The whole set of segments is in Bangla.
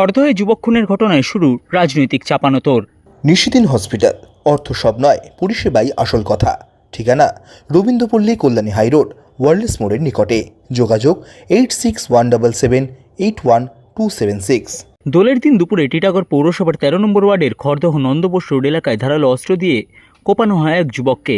খড়দহে যুবক খুনের ঘটনায় শুরু রাজনৈতিক চাপানোতর নিশিদিন হসপিটাল অর্থ সব নয় পরিষেবাই আসল কথা। ঠিকানা রবীন্দ্রপল্লী কল্যাণী হাইরোড ওয়ার্ল্ডস মোড়ের নিকটে। যোগাযোগ eight six one double seven eight one two seven six. দোলের দিন দুপুরে টিটাগড় পৌরসভার তেরো নম্বর ওয়ার্ডের খড়দহ নন্দবোস রোড এলাকায় ধারালো অস্ত্র দিয়ে কোপানো হয় এক যুবককে।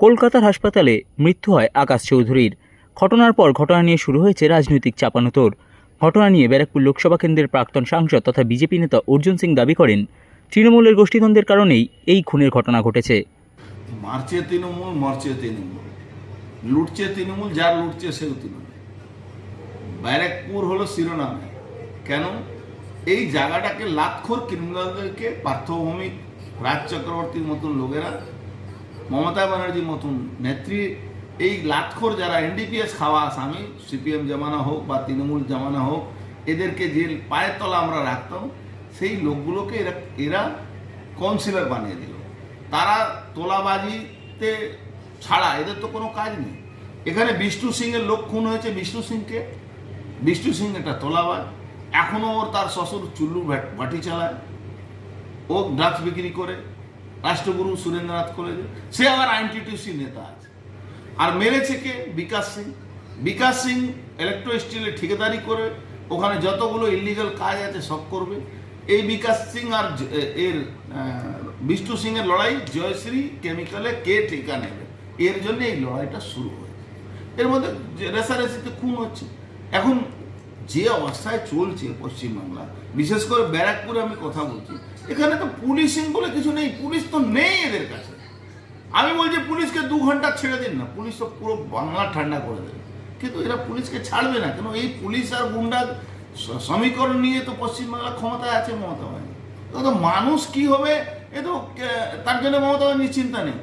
কলকাতার হাসপাতালে মৃত্যু হয় আকাশ চৌধুরীর। ঘটনার পর ঘটনা নিয়ে শুরু হয়েছে রাজনৈতিক চাপানোতর ঘটনা নিয়ে ব্যারাকপুর লোকসভা কেন্দ্রের প্রাক্তন সাংসদ তথা বিজেপি নেতা অর্জুন সিং দাবি করেন, তৃণমূলের গোষ্ঠীদ্বন্দ্বের কারণেই এই খুনের ঘটনা ঘটেছে। মারছে তৃণমূল, মরছে তৃণমূল। লুটছে তৃণমূল, যার লুটছে সেও তৃণমূল। ব্যারাকপুর হলো শিরোনামে। কেন? এই জায়গাটাকে লাক্ষর ক্রিমিনালদেরকে, পার্থভূমিক রাজ চক্রবর্তীর মতন লোকেরা, মমতা ব্যানার্জির মতন নেত্রী এই লাক্ষর যারা এনডিপিএস খাওয়া আসামি সিপিএম জামানা হোক বা তৃণমূল জামানা হোক, এদেরকে যে পায়ের তলা আমরা রাখতাম, সেই লোকগুলোকে এরা এরা কাউন্সিলর বানিয়ে দিল। তারা তোলাবাজিতে ছাড়া, এদের তো কোনো কাজ নেই। এখানে বিষ্ণু সিংয়ের লোক খুন হয়েছে বিষ্ণু সিংকে। বিষ্ণু সিং একটা তোলাবাজ। এখনও ওর তার শ্বশুর চুল্লু বাটি চালায়। ও ড্রাগস বিক্রি করে। রাষ্ট্রগুরু সুরেন্দ্রনাথ কলেজে। সে আবার আইনটিটিউসি নেতা আছে। আর মেরেছে কে? বিকাশ সিং। বিকাশ সিং ইলেকট্রো স্টিলে ঠিকাদারি করে, ওখানে যতগুলো ইলিগাল কাজ আছে সব করবে। এই বিকাশ সিং আর এর বিষ্ণু সিং এর লড়াই জয়শ্রী কেমিক্যালে কে ঠিকা নেবে? এর জন্য এই লড়াইটা শুরু হয়েছে। এর মধ্যে রেসারেসিতে খুন হচ্ছে। এখন যে অবস্থায় চলছে পশ্চিমবাংলা, বিশেষ করে ব্যারাকপুরে আমি কথা বলছি, এখানে তো পুলিশিং বলে কিছু নেই, পুলিশ তো নেই এদের কাছে। আমি বলছি পুলিশকে দু ঘণ্টা ছেড়ে দিন না, পুলিশ তো পুরো বাংলা ঠান্ডা করে দেবে। কিন্তু এরা পুলিশকে ছাড়বে না, কেন এই পুলিশ আর গুন্ডা সমীকরণ নিয়ে তো পশ্চিমবাংলা ক্ষমতায় আছে মমতা ব্যানার্জি। তো মানুষ কি হবে, এ তো তার জন্য মমতা ব্যানার্জি চিন্তা নেই।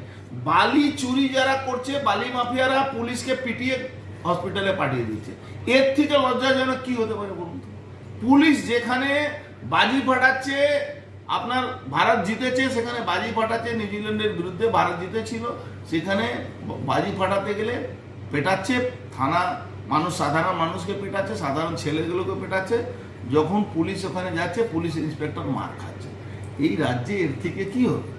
বালি চুরি যারা করছে, বালি মাফিয়ারা পুলিশকে পিটিয়ে হসপিটালে পাঠিয়ে দিচ্ছে। এর থেকে লজ্জাজনক কি হতে পারে বলুন পুলিশ যেখানে বাজি ফাটাচ্ছে আপনার ভারত জিতেছে, সেখানে বাজি ফাটাচ্ছে, নিউজিল্যান্ডের বিরুদ্ধে ভারত জিতেছিল, সেখানে বাজি ফাটাতে গেলে পেটাচ্ছে, থানা মানুষ, সাধারণ মানুষকে পেটাচ্ছে, সাধারণ ছেলেগুলোকে পেটাচ্ছে, যখন পুলিশ ওখানে যাচ্ছে, পুলিশ ইন্সপেক্টর মার খাচ্ছে। এই রাজ্যে এর থেকে কি হবে?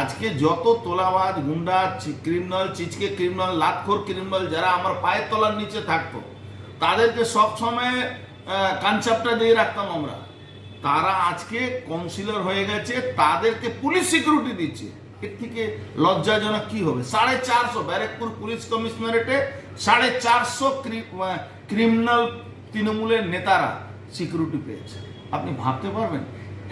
আজকে যত তোলাবাজ, গুন্ডা ক্রিমিনাল চিচকে ক্রিমিনাল লাতখোর ক্রিমিনাল যারা আমার পায়ের তলার নিচে থাকতো, তাদেরকে সবসময় কনসেপ্টটা দিয়ে রাখতাম আমরা। তারা আজকে কাউন্সিলর হয়ে গেছে, তাদেরকে পুলিশ সিকিউরিটি দিচ্ছে। এর থেকে লজ্জাজনক কি হবে? সাড়ে চারশো, ব্যারাকপুর পুলিশ কমিশনারেটে সাড়ে চারশো ক্রিমিনাল তৃণমূলের নেতারা সিকিউরিটি পেয়েছে। আপনি ভাবতে পারবেন?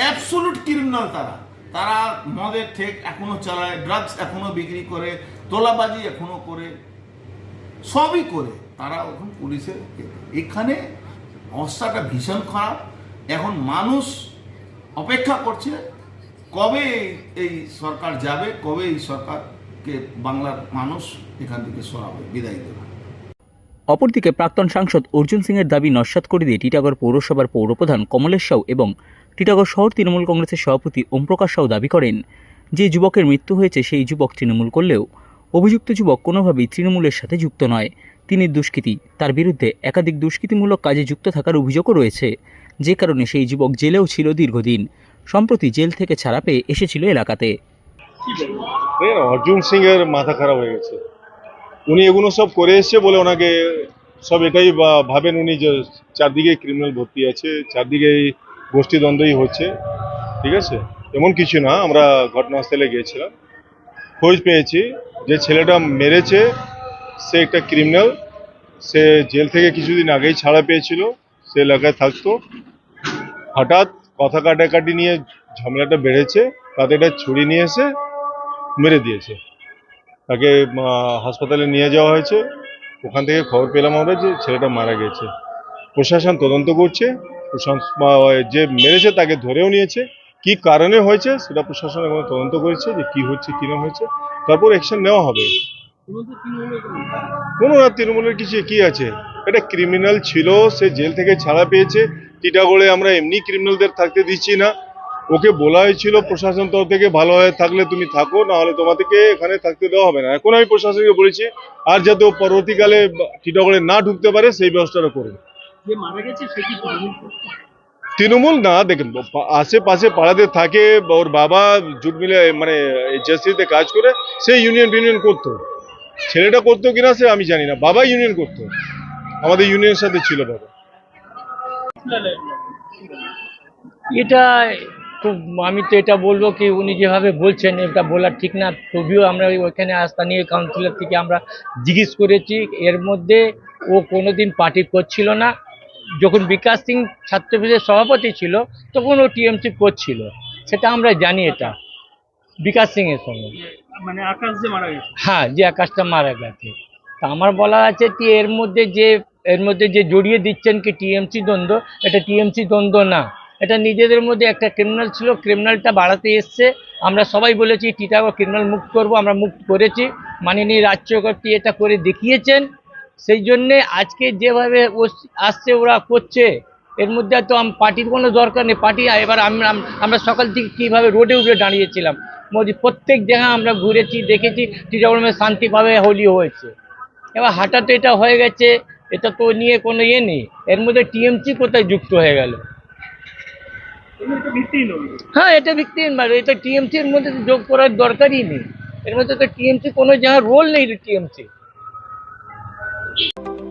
অ্যাবসোলুট ক্রিমিনাল তারা। তারা মদের ঠেক এখনও চালায় ড্রাগস এখনও বিক্রি করে, তোলাবাজি এখনও করে, সবই করে। তারা এখন পুলিশের এখানে অবস্থাটা ভীষণ খারাপ। এখন মানুষ অপেক্ষা করছে কবে এই- সরকার যাবে, কবে এই সরকারকে বাংলার মানুষ এখান থেকে সরাবে, বিদায় দেবে। অপরদিকে প্রাক্তন সাংসদ অর্জুন সিংয়ের দাবি নস্যাৎ করে দিয়ে টিটাগড় পৌরসভার পৌরপ্রধান কমলেশ সাউ এবং টিটাগড় শহর তৃণমূল কংগ্রেসের সভাপতি ওমপ্রকাশ সাউ দাবি করেন, যে যুবকের মৃত্যু হয়েছে সেই যুবক তৃণমূল করলেও অভিযুক্ত যুবক কোনোভাবেই তৃণমূলের সাথে যুক্ত নয়। তিনি দুষ্কৃতী, তার বিরুদ্ধে একাধিক দুষ্কৃতিমূলক কাজে যুক্ত থাকার অভিযোগও রয়েছে। যে কারণে সেই যুবক জেলেও ছিল দীর্ঘদিন, সম্প্রতি জেল থেকে ছাড়া পেয়ে এসেছিল এলাকাতে। অর্জুন সিং এর মাথা খারাপ হয়ে গেছে। উনি এগুলো সব করে এসছে বলে ওনাকে সব এটাই ভাবেন উনি যে চারদিকে ক্রিমিনাল ভর্তি আছে, চারদিকে গোষ্ঠীদ্বন্দ্বই হচ্ছে, ঠিক আছে? এমন কিছু না, আমরা ঘটনাস্থলে গিয়েছিলাম। খোঁজ পেয়েছি যে ছেলেটা মেরেছে, সে একটা ক্রিমিনাল সে জেল থেকে কিছুদিন আগেই ছাড়া পেয়েছিল, সে এলাকায় থাকতো। হঠাৎ কথা কাটাকাটি নিয়ে ঝামেলাটা বেড়েছে, তাতে একটা ছুরি নিয়ে এসে মেরে দিয়েছে। তাকে হাসপাতালে নিয়ে যাওয়া হয়েছে। ওখান থেকে খবর পেলাম আমরা যে ছেলেটা মারা গেছে। প্রশাসন তদন্ত করছে। যে মেরেছে তাকে ধরেও নিয়েছে। কি কারণে হয়েছে সেটা প্রশাসন এখন তদন্ত করেছে যে কি হচ্ছে, কি না হয়েছে। তারপর অ্যাকশন নেওয়া হবে। কোনো না তৃণমূলের কিছু কি আছে? এটা ক্রিমিনাল ছিল সে জেল থেকে ছাড়া পেয়েছে। টিটাগড়ে আমরা এমনি ক্রিমিনালদের থাকতে দিচ্ছি না। ওকে বলা হয়েছিল প্রশাসন তরফ থেকে ভালো হয়ে থাকলে তুমি থাকো না হলে তোমাদেরকে এখানে থাকতে দেওয়া হবে না। এখন আমি প্রশাসনকে বলেছি আর যাতে ও পরবর্তীকালে টিটাগড়ে না ঢুকতে পারে সেই ব্যবস্থাটা করবে তৃণমূল না দেখেন আশেপাশে পাড়াতে থাকে ওর বাবা জুট মিলে মানে জার্সিতে কাজ করে সে ইউনিয়ন ইউনিয়ন করতো। ছেলেটা করতো কিনা সে আমি জানি না। বাবা ইউনিয়ন করতো। আমাদের ইউনিয়নের সাথে ছিল বাবা। এটা তো আমি তো এটা বলব কি, উনি যেভাবে বলছেন, এটা বলার ঠিক না। তবুও আমরা ওই- ওইখানে স্থানীয় কাউন্সিলর থেকে আমরা জিজ্ঞেস করেছি। এর মধ্যে ও কোনোদিন পার্টি করছিল না। যখন বিকাশ সিং ছাত্র পরিষদের সভাপতি ছিল, তখন ও টিএমসি করছিল। সেটা আমরা জানি এটা, বিকাশ সিং এর সঙ্গে। মানে হ্যাঁ যে আকাশটা মারা গেছে। তা আমার বলা আছে কি এর মধ্যে যে, এর মধ্যে যে জড়িয়ে দিচ্ছেন কি টিএমসি দ্বন্দ্ব, এটা টিএমসি দ্বন্দ্ব না। এটা নিজেদের মধ্যে একটা ক্রিমিনাল ছিল ক্রিমিনালটা বাড়াতে এসছে। আমরা সবাই বলেছি টিটাগো ক্রিমিনাল মুক্ত করব, আমরা মুক্ত করেছি। মাননীয় রাজ্যকর্তী এটা করে দেখিয়েছেন। সেই জন্যে আজকে যেভাবে আসছে, ওরা করছে, এর মধ্যে তো পার্টির কোনো দরকার নেই। পার্টি, এবার আমরা আমরা সকাল থেকে কীভাবে রোডে উঠে দাঁড়িয়েছিলাম। মোদি, প্রত্যেক জায়গায় আমরা ঘুরেছি, দেখেছি টিটাগড়ে শান্তিভাবে হোলি হয়েছে। এবার হঠাৎ এটা হয়ে গেছে, এটা তো নিয়ে কোনো ইয়ে নেই। এর মধ্যে টিএমসি কোথায় যুক্ত হয়ে গেল? হ্যাঁ এটা ভিত্তিহীন মানে এটা টিএমসির মধ্যে যোগ করার দরকারই নেই। এর মধ্যে তো টিএমসি কোনো জায়গায় রোল নেই TMC